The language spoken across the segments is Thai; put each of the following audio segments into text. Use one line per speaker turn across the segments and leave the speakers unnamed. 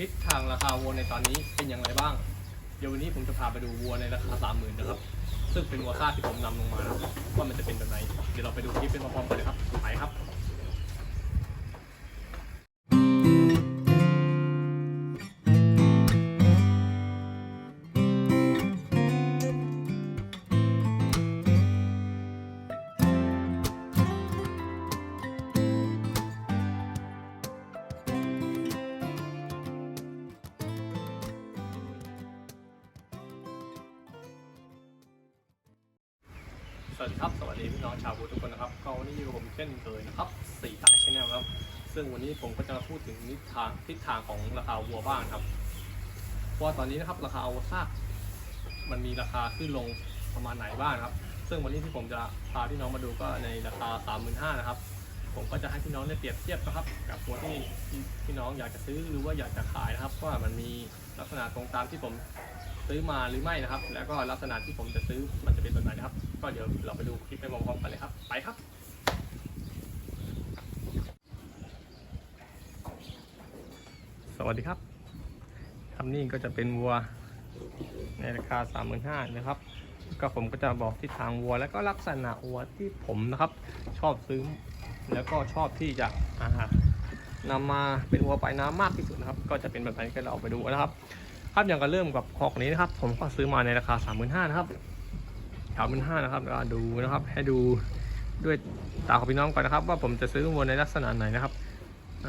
ทิศทางราคาวัวในตอนนี้เป็นอย่างไรบ้าง เดี๋ยววันนี้ผมจะพาไปดูวัวในราคาสามหมื่นนะครับ ซึ่งเป็นวัวค่าที่ผมนำลงมาว่ามันจะเป็นแบบไหน เดี๋ยวเราไปดูคลิปเป็นพร้อมๆกันเลยครับไปครับ วัสดีครับสวัสดีพี่น้องชาวบูทุกคนนะครับก็วันนี้อยู่กับผมเช่นเคยนะครับสี่ตาชแนลครับ ซึ่งวันนี้ผมก็จะมาพูดถึงทิศทางทิศทางของราคาวัวบ้างครับเพราะว่าตอนนี้นะครับราคาวัวซากมันมีราคาขึ้นลงประมาณไหนบ้างครับ ซึ่งวันนี้ที่ผมจะพาพี่น้องมาดูก็ในราคา3 5 0 0 0นะครับผมก็จะให้พี่น้องได้เปรียบเทียบนะครับ กับวัวที่ที่พี่น้องอยากจะซื้อหรือว่าอยากจะขายนะครับว่ามันมีลักษณะตรงตามที่ผมซื้อมาหรือไม่นะครับ แล้วก็ลักษณะที่ผมจะซื้อมันจะเป็นแบบไหนนะครับ ก็เดี๋ยวเราไปดูคลิปไปพร้อมๆกันเลยครับ ไปครับสวัสดีครับครับนี่ก็จะเป็นวัวในราคา 35,000นะครับ ก็ผมก็จะบอกทิศทางวัว แล้วก็ลักษณะวัวที่ผมนะครับ ชอบซื้อแล้วก็ชอบที่จะอ่านำมาเป็นวัวปลายน้ำมากที่สุดนะครับ ก็จะเป็นแบบไหนก็เราไปดูนะครับ ครับอย่างก็เริ่มกับคอกนี้นะครับ ผมก็ซื้อมาในราคา 35,000นะครับ สามพันห้านะครับก็ดูนะครับ ให้ดูด้วยตาของพี่น้องก่อนนะครับ ว่าผมจะซื้อวัวในลักษณะไหนนะครับ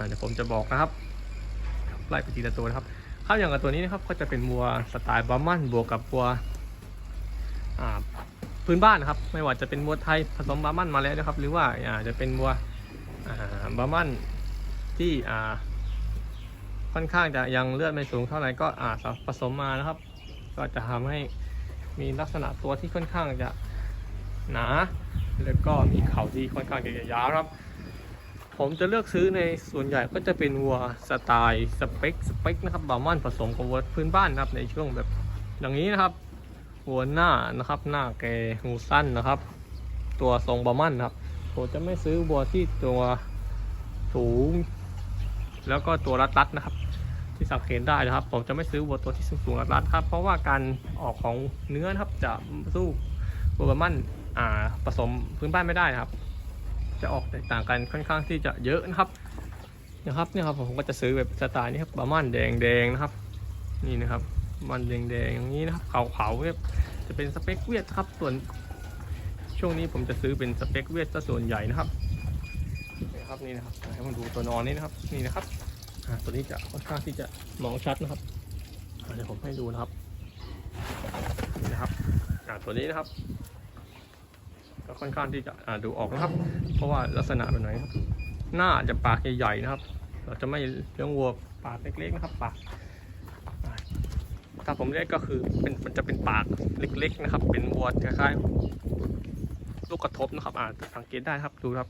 เดี๋ยวผมจะบอกนะครับไล่ไปทีละตัวนะครับครับอย่างกับตัวนี้นะครับก็จะเป็นวัวสไตล์บาร์มันบวกกับวัวพื้นบ้านนะครับ ไม่ว่าจะเป็นวัวไทยผสมบาร์มันมาแล้วนะครับ หรือว่าอาจจะเป็นวัวบาร์มันที่ค่อนข้างจะยังเลือดไม่สูงเท่าไหร่ก็อาผสมมานะครับ ก็จะทำให้ มีลักษณะตัวที่ค่อนข้างจะหนา แล้วก็มีเข่าที่ค่อนข้างจะยาวครับ ผมจะเลือกซื้อในส่วนใหญ่ก็จะเป็นวัวสไตล์สเปคสเปคนะครับบาร์มันผสมกับวัวพื้นบ้านนะครับในช่วงแบบอย่างนี้นะครับวัวหน้านะครับ หน้าแกหูสั้นนะครับ ตัวทรงบาร์มันครับผมจะไม่ซื้อวัวที่ตัวสูง แล้วก็ตัวรัดๆนะครับ ที่สังเกตได้นะครับ ผมจะไม่ซื้อวัวตัวที่สูงสูงรัดๆครับ เพราะว่าการออกของเนื้อนะครับจะสู้วัวบามันอ่าผสมพื้นบ้านไม่ได้นะครับ จะออกแตกต่างกันค่อนข้างที่จะเยอะนะครับนะครับเนี่ยครับผมก็จะซื้อแบบสไตล์นี้ครับบามันแดงๆนะครับ นี่นะครับมันแดงๆอย่างนี้นะครับขาวๆเนี่ยจะเป็นสเปคเวียดครับส่วนช่วงนี้ผมจะซื้อเป็นสเปคเวียดซะส่วนใหญ่นะครับนี่ครับนี่นะครับให้ผมดูตัวนอนนี้นะครับนี่นะครับ ตัวนี้จะค่อนข้างที่จะมองชัดนะครับเดี๋ยวผมให้ดูนะครับนี่นะครับตัวนี้นะครับ ก็ค่อนข้างที่จะดูออกนะครับ เพราะว่าลักษณะแบบไหนครับหน้าจะปากใหญ่ๆนะครับ เราจะไม่เลี้ยงวัวปากเล็กๆนะครับปากถ้าผมเรียกก็คือเป็นมันจะเป็นปากเล็ก ๆ นะครับ เป็นวัวคล้ายๆลูกกระทบนะครับอ่าสังเกตได้ครับดูครับ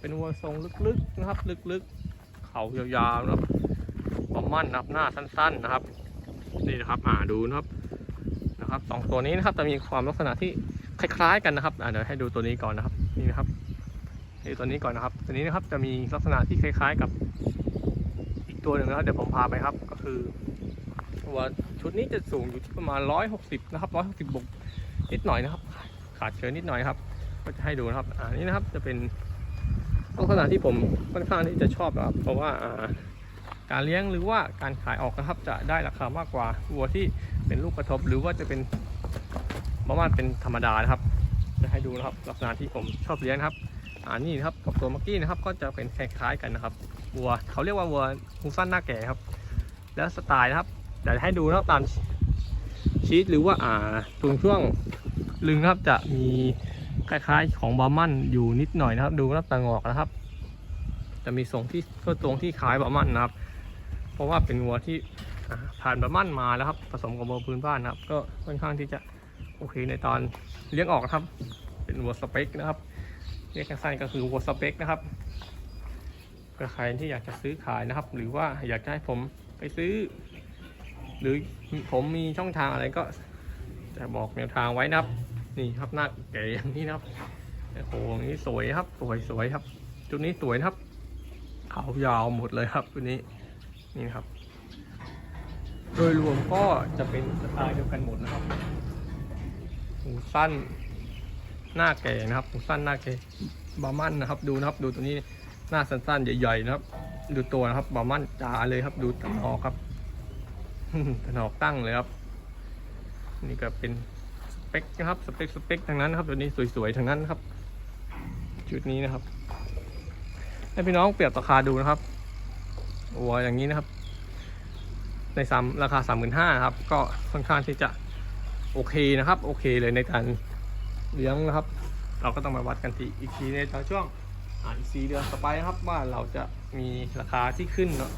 เป็นวัวทรงลึกๆนะครับ ลึกๆ เขายาวๆนะครับประมันนะครับหน้าสั้น ๆนะครับ นี่นะครับอ่าดูนะครับนะครับสองตัวนี้นะครับจะมีความลักษณะที่คล้ายๆกันนะครับอ่าเดี๋ยวให้ดูตัวนี้ก่อนนะครับนี่นะครับนี่ตัวนี้ก่อนนะครับ ตัวนี้นะครับจะมีลักษณะที่คล้าย ๆกับอีกตัวหนึ่งนะครับเดี๋ยวผมพาไปครับ ก็คือวัวชุดนี้จะสูงอยู่ที่ประมาณ 160 นะครับ 160บวกนิดหน่อยนะครับ ขาดเชิญนิดหน่อยครับ ก็จะให้ดูนะครับ อ่านี่นะครับจะเป็น ลักษณะที่ผมค่อนข้างที่จะชอบนะครับ เพราะว่าการเลี้ยงหรือว่าการขายออกนะครับ จะได้ราคามากกว่าวัวที่เป็นลูกกระทบ หรือว่าจะเป็นประมาณเป็นธรรมดานะครับ จะให้ดูนะครับลักษณะที่ผมชอบเลี้ยงครับอ่านี่นะครับกับตัวเมื่อกี้นะครับก็จะเป็นคล้ายๆกันนะครับวัวเขาเรียกว่าวัวหูสั้นหน้าแก่ครับ แล้วสไตล์นะครับเดี๋ยวให้ดูนะครับตามชีตหรือว่าอ่าตรงช่วงลึงครับจะมี คล้ายๆ ของบาร์มันอยู่นิดหน่อยนะครับ ดูหน้าตางอกนะครับ จะมีทรงที่ก็ตรงที่คล้ายบาร์มันนะครับ เพราะว่าเป็นวัวที่ผ่านบาร์มันมาแล้วครับผสมกับวัวพื้นบ้านนะครับ ก็ค่อนข้างที่จะโอเคในตอนเลี้ยงออกนะครับ เป็นวัวสเปกนะครับเรียกสั้นก็คือวัวสเปกนะครับใครที่อยากจะซื้อขายนะครับ หรือว่าอยากจะให้ผมไปซื้อ หรือผมมีช่องทางอะไรก็จะบอกแนวทางไว้นะครับ นี่ครับหน้าเก๋อย่างนี้นะครับโอ้โหอย่างนี้สวยครับ สวยสวยครับ จุดนี้สวยนะครับขาวยาวหมดเลยครับตัวนี้นี่ครับ โดยรวมก็จะเป็นสไตล์เดียวกันหมดนะครับหูสั้นหน้าแก่นะครับหูสั้นหน้าแก่บามันนะครับ ดูนะครับ ดูตัวนี้หน้าสั้นๆใหญ่ๆนะครับ ดูตัวนะครับบามันจ๋าเลยครับ ดูตะหนอกครับตะหนอกตั้งเลยครับ นี่ก็เป็น เปคนะครับสเปคสเปคทางนั้นนะครับตัวนี้สวยๆทางนั้นนะครับชุดนี้นะครับให้พี่น้องเปรียบราคาดูนะครับวัวอย่างนี้นะครับ ในสามราคาสามหมื่นห้าครับ ก็ค่อนข้างที่จะโอเคนะครับ โอเคเลยในการเลี้ยงนะครับ เราก็ต้องมาวัดกันทีอีกทีในช่วงอ่าอีกสี่เดือนต่อไปนะครับ ว่าเราจะมีราคาที่ขึ้นเนอะ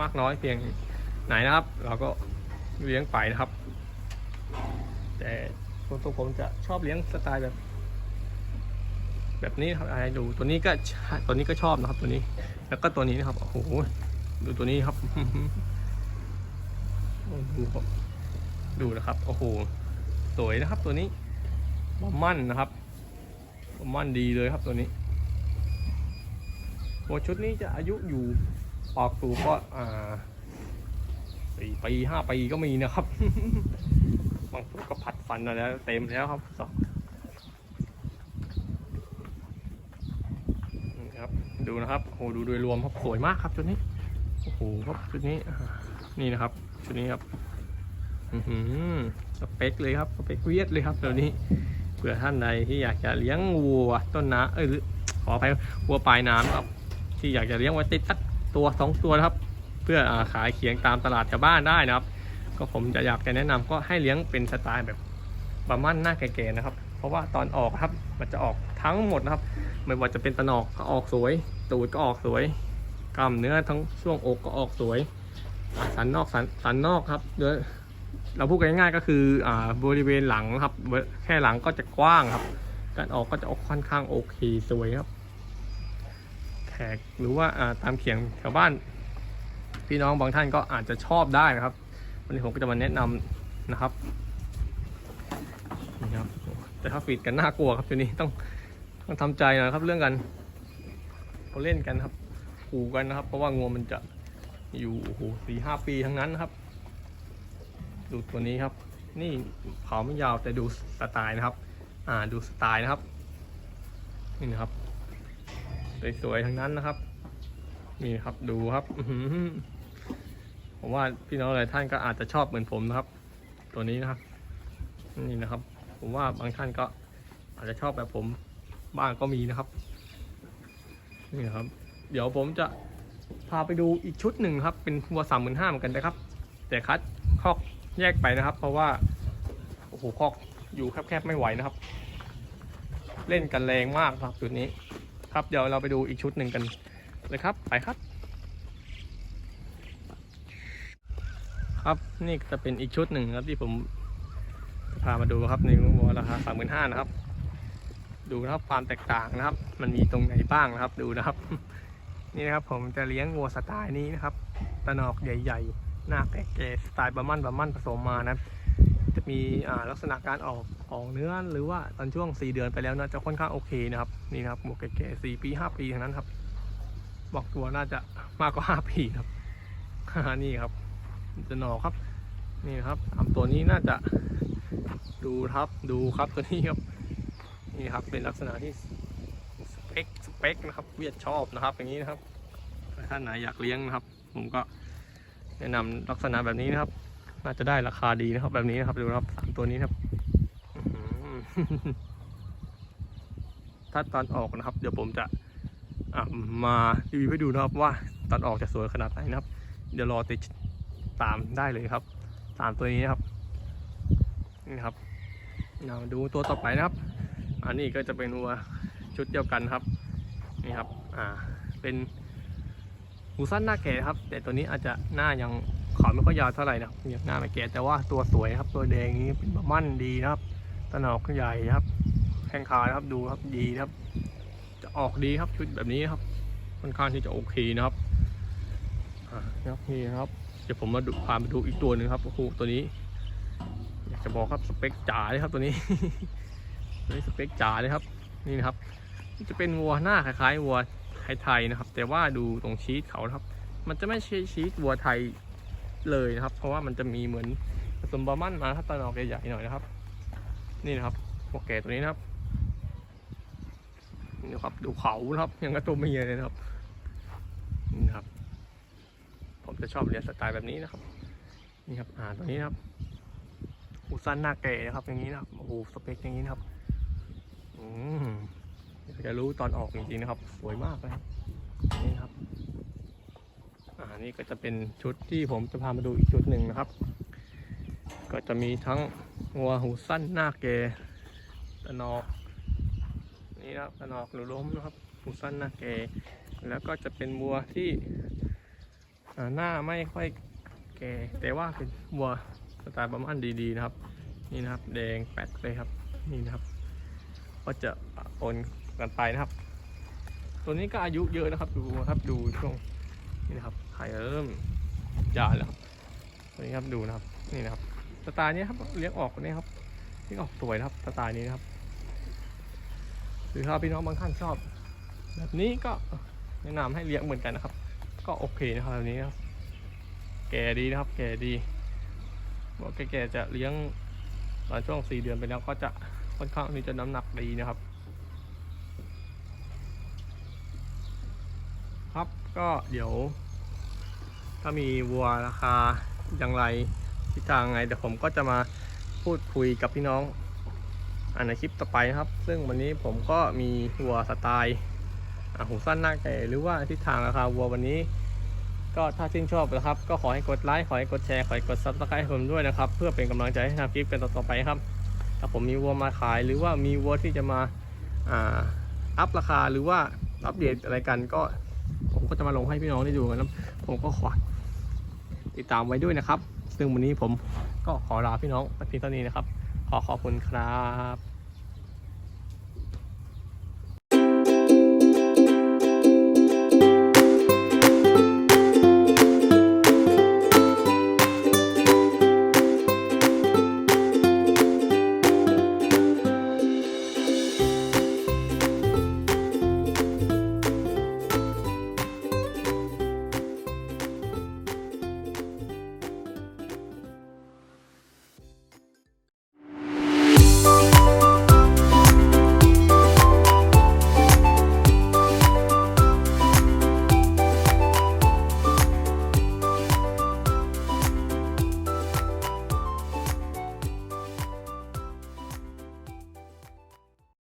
มากน้อยเพียงไหนนะครับ เราก็เลี้ยงไปนะครับ แต่ ส่วนตัวผมจะชอบเลี้ยงสไตล์แบบ แบบนี้ครับให้ดูตัวนี้ก็ตัวนี้ก็ชอบนะครับตัวนี้ แล้วก็ตัวนี้นะครับโอ้โหดูตัวนี้ครับดูครับดูนะครับโอ้โหสวยนะครับตัวนี้บอมั่นนะครับบอมมั่นดีเลยครับตัวนี้ตัวชุดนี้จะอายุอยู่ออกตัวก็อ่าสี่ปีห้าปีก็มีนะครับ บางตัวก็ผัดฟันมาแล้วเต็มแล้วครับสองครับดูนะครับโอ้โหดูโดยรวมครับสวยมากครับชุดนี้โอ้โหครับชุดนี้นี่นะครับชุดนี้ครับอือสเปคเลยครับสเปคเวียดเลยครับตัวนี้เผื่อท่านใดที่อยากจะเลี้ยงวัวต้นน้ำเอ้ยหรือขออภัยวัวปลายน้ำครับ ที่อยากจะเลี้ยงไว้ติดสักตัวสองตัวนะครับ เพื่ออขายเคียงตามตลาดชาวบ้านได้นะครับ ก็ผมจะอยากจะแนะนำก็ให้เลี้ยงเป็นสไตล์แบบบาร์มันหน้าแก่ๆนะครับ เพราะว่าตอนออกครับมันจะออกทั้งหมดนะครับ ไม่ว่าจะเป็นตนอกก็ออกสวย ตูดก็ออกสวยกล้ามเนื้อทั้งช่วงอกก็ออกสวยสันนอกสันสันนอกครับเดี๋ยวเราพูดง่ายๆก็คืออ่าบริเวณหลังครับ แค่หลังก็จะกว้างครับ การออกก็จะออกค่อนข้างโอเคสวยครับแขกหรือว่าอ่าตามเขียงแถวบ้าน พี่น้องบางท่านก็อาจจะชอบได้นะครับ วันนี้ผมก็จะมาแนะนำนะครับนี่ครับแต่ถ้าฟีดกันน่ากลัวครับตัวนี้ต้องต้องทำใจหนะครับเรื่องกันเขาเล่นกันครับขู่กันนะครับ เพราะว่างูมันจะอยู่โอ้โหสี่ห้าปีทั้งนั้นนครับ ดูตัวนี้ครับ นี่เขาไม่ยาวแต่ดูสไตล์นะครับ อ่าดูสไตล์นะครับนี่นะครับสวยๆทั้งนั้นนะครับนี่ครับดูครับ อื ผมว่าพี่น้องหลายท่านก็อาจจะชอบเหมือนผมนะครับ ตัวนี้นะครับนี่นะครับ ผมว่าบางท่านก็อาจจะชอบแบบผมบ้างก็มีนะครับนี่นครับ เดี๋ยวผมจะพาไปดูอีกชุดหนึ่งครับ เป็นวัวสามหมื่นห้าเหมือนกันนะครับ แต่คัดคอกแยกไปนะครับ เพราะว่าโอ้โหคอกอยู่แคบๆไม่ไหวนะครับ เล่นกันแรงมากครับจุดนี้ ครับเดี๋ยวเราไปดูอีกชุดหนึ่งกันเลยครับ ไปครับ ครับ นี่จะเป็นอีกชุดหนึ่งครับที่ผมพามาดูครับในวัวราคาสามหมื่นห้านะครับ ดูนะครับความแตกต่างนะครับ มันมีตรงไหนบ้างนะครับ ดูนะครับ นี่นะครับผมจะเลี้ยงวัวสไตล์นี้นะครับตะนอกใหญ่ๆ หน้าแก่ๆสไตล์บะมั่นบะมั่นผสมมานะจะมีลักษณะการออกของเนื้อหรือว่าตอนช่วง 4 เดือนไปแล้วนะจะค่อนข้างโอเคนะครับนี่นะครับวัวแก่ๆ4ปี5ปีทั้งนั้นครับ บอกตัวน่าจะมากกว่า5ปีครับนี่ครับจะหนอกครับ นี่ครับสาตัวนี้น่าจะดูครับดูครับตัวนี้ครับนี่ครับเป็นลักษณะที่สเปคสเปคนะครับเวียดชอบนะครับ อย่างนี้นะครับถ้าไหนอยากเลี้ยงนะครับ ผมก็แนะนำลักษณะแบบนี้นะครับ น่าจะได้ราคาดีนะครับ แบบนี้นะครับดูนะครับสามตัวนี้ครับถ้าตอนออกนะครับ เดี๋ยวผมจะอะมารีวิวให้ดูนะครับว่าตอนออกจะสวยขนาดไหนนะครับ เดี๋ยวรอติดตามได้เลยครับ ตามตัวนี้นะครับนี่ครับเราดูตัวต่อไปนะครับ อันนี้ก็จะเป็นวัวชุดเดียวกันครับนี่ครับอ่าเป็นหูสั้นหน้าแก่ครับ แต่ตัวนี้อาจจะหน้ายังเขาไม่ค่อยยาวเท่าไหร่นะครับยังหน้าไม่แก่แต่ว่าตัวสวยครับตัวแดงนี้เป็นมั่นดีนะครับตนอกใหญ่นะครับแข้งขานะครับดูครับดีครับ จะออกดีครับชุดแบบนี้ครับค่อนข้างที่จะโอเคนะครับอ่านะครับนี่ครับ ดี๋ยวผมมาดูพาไปดูอีกตัวหนึ่งครับโอ้โหตัวนี้ อยากจะบอกครับสเปคจ๋าเลยครับตัวนี้ตัวนี้สเปคจ๋าเลยครับ นี่นะครับจะเป็นวัวหน้าคล้ายๆวัวไทยๆนะครับ แต่ว่าดูตรงชีสเขาครับ มันจะไม่ใช่ชีสวัวไทยเลยนะครับ เพราะว่ามันจะมีเหมือนผสมบามันมาถ้าตอนออกใหญ่ๆหน่อยนะครับ นี่นะครับพวกแก่ตัวนี้นะครับนี่ครับดูเขานะครับยังกับตัวเมียเลยนะครับนี่ครับ จะชอบเรียนสไตล์แบบนี้นะครับ นี่ครับอ่าตัวนี้นะครับอูซันหน้าแก่นะครับ อย่างนี้นะครับโอ้โหสเปคอย่างนี้นะครับอืมจะรู้ตอนออกจริงๆนะครับ สวยมากเลยนี่ครับอ่านี่ก็จะเป็นชุดที่ผมจะพามาดูอีกชุดหนึ่งนะครับ ก็จะมีทั้งงัวหูสั้นหน้าแก่ตะนอกนี่นะครับตะนอกหรือล้มนะครับหูสั้นหน้าแก่แล้วก็จะเป็นวัวที่ หน้าไม่ค่อยแก่แต่ว่าเป็นวัวสไตล์ประมาณดีๆนะครับ นี่นะครับ แดงแปดเลยครับนี่นะครับ ก็จะปนกันไปนะครับ ตัวนี้ก็อายุเยอะนะครับดูนะครับดูช่วงนี่นะครับไข่เริ่มยาแล้วครับตัวนี้ครับดูนะครับนี่นะครับสไตล์นี้ครับเลี้ยงออกนี่ครับเลี้ยงออกสวยนะครับสไตล์นี้นะครับหรือถ้าพี่น้องบางท่านชอบ แบบนี้ก็แนะนำให้เลี้ยงเหมือนกันนะครับ ก็โอเคนะครับแบบนี้ครับ แก่ดีนะครับ แก่ดีบอกแก่ๆจะเลี้ยงตอนช่วงสี่เดือนไปแล้วก็จะค่อนข้างที่จะน้ำหนักดีนะครับ ครับก็เดี๋ยว ถ้ามีวัวราคาอย่างไรทิศทางไงเดี๋ยวผมก็จะมาพูดคุยกับพี่น้องอันในคลิปต่อไปนะครับ ซึ่งวันนี้ผมก็มีวัวสไตล์ หูสั้นหน้าแก่หรือว่าทิศทางราคาวัววันนี้ ก็ถ้าชื่นชอบนะครับ ก็ขอให้กดไลค์ขอให้กดแชร์ขอให้กดซับสไครต์ให้ผมด้วยนะครับ เพื่อเป็นกำลังใจให้ทำคลิปกันต่อๆไปครับถ้าผมมีวัวมาขายหรือว่ามีวัวที่จะมาอ่าอัพราคาหรือว่าอัปเดตอะไรกันก็ผมก็จะมาลงให้พี่น้องได้ดูกันแล้วผมก็ขอติดตามไว้ด้วยนะครับ ซึ่งวันนี้ผมก็ขอลาพี่น้องไปเพียงเท่านี้นะครับ ขอขอบคุณครับ